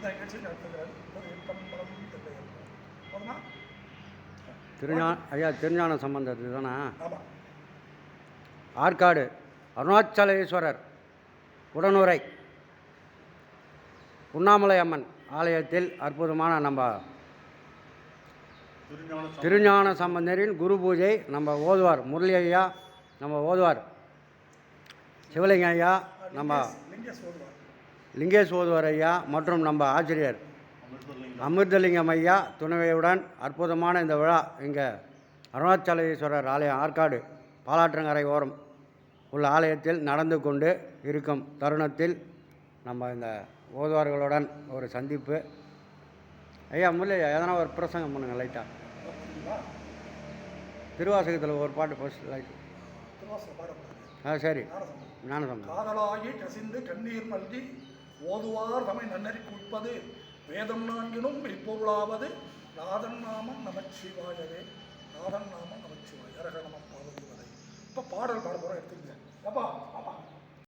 இந்த நடத்துகிறார் போதுமா திருஞா ஐயா திருஞான சம்பந்தத்து தானே ஆமாம் ஆற்காடு அருணாச்சலேஸ்வரர் உடனுரை உண்ணாமலை அம்மன் ஆலயத்தில் அற்புதமான நம்ம திருஞான சம்பந்தரின் குரு பூஜை நம்ம ஓதுவார். முரளி ஐயா நம்ம ஓதுவார். சிவலிங்க ஐயா நம்ம லிங்கேஷ் ஓதுவார் ஐயா மற்றும் நம்ம ஆசிரியர் அமிர்தலிங்கம் ஐயா துணைவையுடன் அற்புதமான இந்த விழா இங்கே அருணாச்சலேஸ்வரர் ஆலயம் ஆற்காடு பாலாற்றங்கரை ஓரம் உள்ள ஆலயத்தில் நடந்து கொண்டு இருக்கும் தருணத்தில் நம்ம இந்த ஓதுவார்களுடன் ஒரு சந்திப்பு. ஐயா முல்லை ஐயா எதனா ஒரு பிரசங்கம் பண்ணுங்க லைட்டாக திருவாசகத்தில் ஒரு பாட்டு ஃபர்ஸ்ட் லைட் ஆ சரி. ஞானசம்பந்தம். காதலாகி கசிந்து கண்ணீர் மல்கி ஓதுவார் தமை நன்னறி குளிப்பது வேதம் நான்கினும் மெய்ப்பொருளாவது. நாதன் நாமம் நமச்சிவாயவே. நாதன் நாமம் நமச்சிவாய். அரக பாடுவதை இப்போ பாடல் பாட போகிறோம் எடுத்துக்கங்க. அப்பா அப்பா.